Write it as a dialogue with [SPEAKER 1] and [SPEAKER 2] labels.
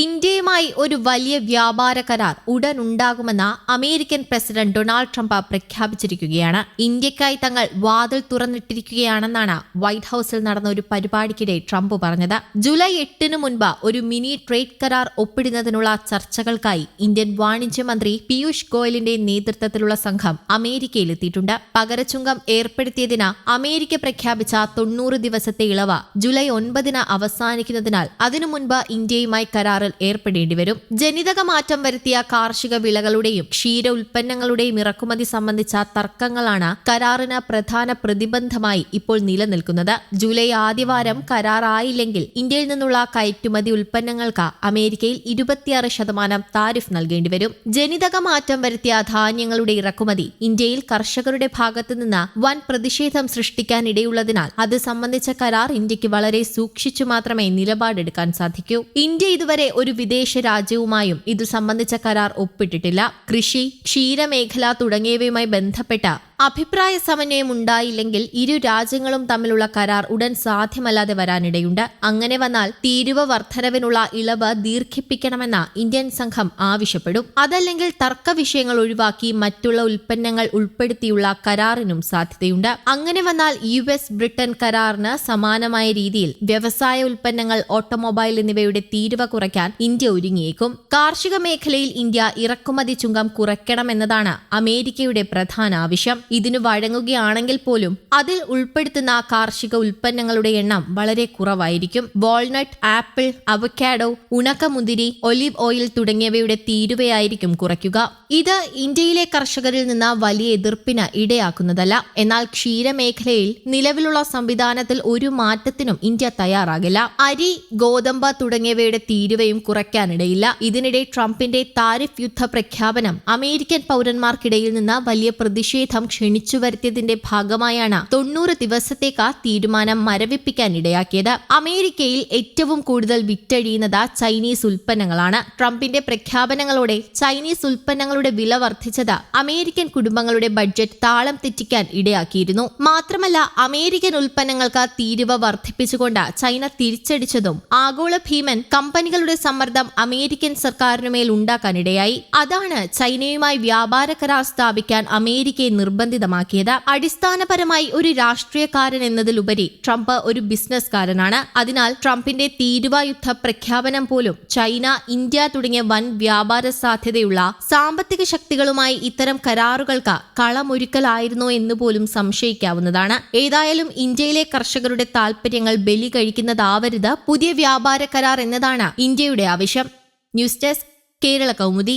[SPEAKER 1] তিনটে ഇന്ത്യയുമായി ഒരു വലിയ വ്യാപാര കരാർ ഉടൻ ഉണ്ടാകുമെന്ന് അമേരിക്കൻ പ്രസിഡന്റ് ഡൊണാൾഡ് ട്രംപ് പ്രഖ്യാപിച്ചിരിക്കുകയാണ്. ഇന്ത്യക്കായി തങ്ങൾ വാതിൽ തുറന്നിട്ടിരിക്കുകയാണെന്നാണ് വൈറ്റ് ഹൌസിൽ നടന്ന ഒരു പരിപാടിക്കിടെ ട്രംപ് പറഞ്ഞത്. ജൂലൈ എട്ടിന് മുൻപ് ഒരു മിനി ട്രേഡ് കരാർ ഒപ്പിടുന്നതിനുള്ള ചർച്ചകൾക്കായി ഇന്ത്യൻ വാണിജ്യ മന്ത്രി പീയൂഷ് ഗോയലിന്റെ നേതൃത്വത്തിലുള്ള സംഘം അമേരിക്കയിലെത്തിയിട്ടുണ്ട്. പകരച്ചുങ്കം ഏർപ്പെടുത്തിയതിന് അമേരിക്ക പ്രഖ്യാപിച്ച തൊണ്ണൂറ് ദിവസത്തെ ഇളവ് ജൂലൈ ഒൻപതിന് അവസാനിക്കുന്നതിനാൽ അതിനു മുൻപ് ഇന്ത്യയുമായി കരാറിൽ ഏർപ്പെടേണ്ടി വരും ജനിതക മാറ്റം വരുത്തിയ കാർഷിക വിളകളുടെയും ക്ഷീര ഉൽപ്പന്നങ്ങളുടെയും ഇറക്കുമതി സംബന്ധിച്ച തർക്കങ്ങളാണ് കരാറിന് പ്രധാന പ്രതിബന്ധമായി ഇപ്പോൾ നിലനിൽക്കുന്നത്. ജൂലൈ ആദ്യവാരം കരാറായില്ലെങ്കിൽ ഇന്ത്യയിൽ നിന്നുള്ള കയറ്റുമതി ഉൽപ്പന്നങ്ങൾക്ക് അമേരിക്കയിൽ ഇരുപത്തിയാറ് ശതമാനം താരിഫ് നൽകേണ്ടി വരും ജനിതക മാറ്റം വരുത്തിയ ധാന്യങ്ങളുടെ ഇറക്കുമതി ഇന്ത്യയിൽ കർഷകരുടെ ഭാഗത്തു നിന്ന് വൻ പ്രതിഷേധം സൃഷ്ടിക്കാനിടയുള്ളതിനാൽ അത് സംബന്ധിച്ച കരാർ ഇന്ത്യയ്ക്ക് വളരെ സൂക്ഷിച്ചു മാത്രമേ നിലപാടെടുക്കാൻ സാധിക്കൂ. ഇന്ത്യ ഇതുവരെ ഒരു വിദേശ രാജ്യവുമായും ഇതു സംബന്ധിച്ച കരാർ ഒപ്പിട്ടിട്ടില്ല. കൃഷി ക്ഷീരമേഖല തുടങ്ങിയവയുമായി ബന്ധപ്പെട്ട അഭിപ്രായ സമന്വയം ഉണ്ടായില്ലെങ്കിൽ ഇരു രാജ്യങ്ങളും തമ്മിലുള്ള കരാർ ഉടൻ സാധ്യമല്ലാതെ വരാനിടയുണ്ട്. അങ്ങനെ വന്നാൽ തീരുവ വർധനവിനുള്ള ഇളവ് ദീർഘിപ്പിക്കണമെന്ന ഇന്ത്യൻ സംഘം ആവശ്യപ്പെടും. അതല്ലെങ്കിൽ തർക്ക വിഷയങ്ങൾ ഒഴിവാക്കി മറ്റുള്ള ഉൽപ്പന്നങ്ങൾ ഉൾപ്പെടുത്തിയുള്ള കരാറിനും സാധ്യതയുണ്ട്. അങ്ങനെ വന്നാൽ യു എസ് ബ്രിട്ടൻ കരാറിന് സമാനമായ രീതിയിൽ വ്യവസായ ഉൽപ്പന്നങ്ങൾ ഓട്ടോമൊബൈൽ എന്നിവയുടെ തീരുവ കുറയ്ക്കാൻ ഇന്ത്യ ഒരുങ്ങിയേക്കും. കാർഷിക മേഖലയിൽ ഇന്ത്യ ഇറക്കുമതി ചുങ്കം കുറയ്ക്കണമെന്നതാണ് അമേരിക്കയുടെ പ്രധാന ആവശ്യം. ഇതിനു വഴങ്ങുകയാണെങ്കിൽ പോലും അതിൽ ഉൾപ്പെടുത്തുന്ന കാർഷിക ഉൽപ്പന്നങ്ങളുടെ എണ്ണം വളരെ കുറവായിരിക്കും. വാൾനട്ട് ആപ്പിൾ അവക്കാഡോ ഉണക്കമുന്തിരി ഒലിവ് ഓയിൽ തുടങ്ങിയവയുടെ തീരുവയായിരിക്കും കുറയ്ക്കുക. ഇത് ഇന്ത്യയിലെ കർഷകരിൽ നിന്ന് വലിയ എതിർപ്പിന് ഇടയാക്കുന്നതല്ല. എന്നാൽ ക്ഷീരമേഖലയിൽ നിലവിലുള്ള സംവിധാനത്തിൽ ഒരു മാറ്റത്തിനും ഇന്ത്യ തയ്യാറാകില്ല. അരി ഗോതമ്പ് തുടങ്ങിയവയുടെ തീരുവയും കുറയ്ക്കാനിടയില്ല. ഇതിനിടെ ട്രംപിന്റെ താരിഫ് യുദ്ധ പ്രഖ്യാപനം അമേരിക്കൻ പൗരന്മാർക്കിടയിൽ നിന്ന് വലിയ പ്രതിഷേധം ക്ഷണിച്ചു വരുത്തിയതിന്റെ ഭാഗമായാണ് തൊണ്ണൂറ് ദിവസത്തേക്ക് തീരുമാനം മരവിപ്പിക്കാൻ ഇടയാക്കിയത്. അമേരിക്കയിൽ ഏറ്റവും കൂടുതൽ വിറ്റഴിയുന്നത് ചൈനീസ് ഉൽപ്പന്നങ്ങളാണ്. ട്രംപിന്റെ പ്രഖ്യാപനങ്ങളോടെ ചൈനീസ് ഉൽപ്പന്നങ്ങളുടെ വില വർദ്ധിച്ചത് അമേരിക്കൻ കുടുംബങ്ങളുടെ ബഡ്ജറ്റ് താളം തെറ്റിക്കാൻ ഇടയാക്കിയിരുന്നു. മാത്രമല്ല അമേരിക്കൻ ഉൽപ്പന്നങ്ങൾക്ക് തീരുവ വർദ്ധിപ്പിച്ചുകൊണ്ട് ചൈന തിരിച്ചടിച്ചതും ആഗോള ഭീമൻ കമ്പനികളുടെ സമ്മർദ്ദം അമേരിക്കൻ സർക്കാരിനുമേൽ ഉണ്ടാക്കാനിടയായി. അതാണ് ചൈനയുമായി വ്യാപാര കരാർ സ്ഥാപിക്കാൻ അമേരിക്കയെ നിർബന്ധിതമാക്കിയത് അടിസ്ഥാനപരമായി ഒരു രാഷ്ട്രീയക്കാരൻ എന്നതിലുപരി ട്രംപ് ഒരു ബിസിനസ്കാരനാണ് അതിനാൽ ട്രംപിന്റെ തീരുവായുദ്ധ പ്രഖ്യാപനം പോലും ചൈന ഇന്ത്യ തുടങ്ങിയ വൻ വ്യാപാര സാധ്യതയുള്ള സാമ്പത്തിക ശക്തികളുമായി ഇത്തരം കരാറുകൾക്ക് കളമൊരുക്കലായിരുന്നോ എന്ന് പോലും സംശയിക്കാവുന്നതാണ്. ഏതായാലും ഇന്ത്യയിലെ കർഷകരുടെ താൽപര്യങ്ങൾ ബലി കഴിക്കുന്നതാവരുത്. പുതിയ വ്യാപാര കരാർ എന്നതാണ് ഇന്ത്യയുടെ ആവശ്യം. News desk Kerala Kaumudi.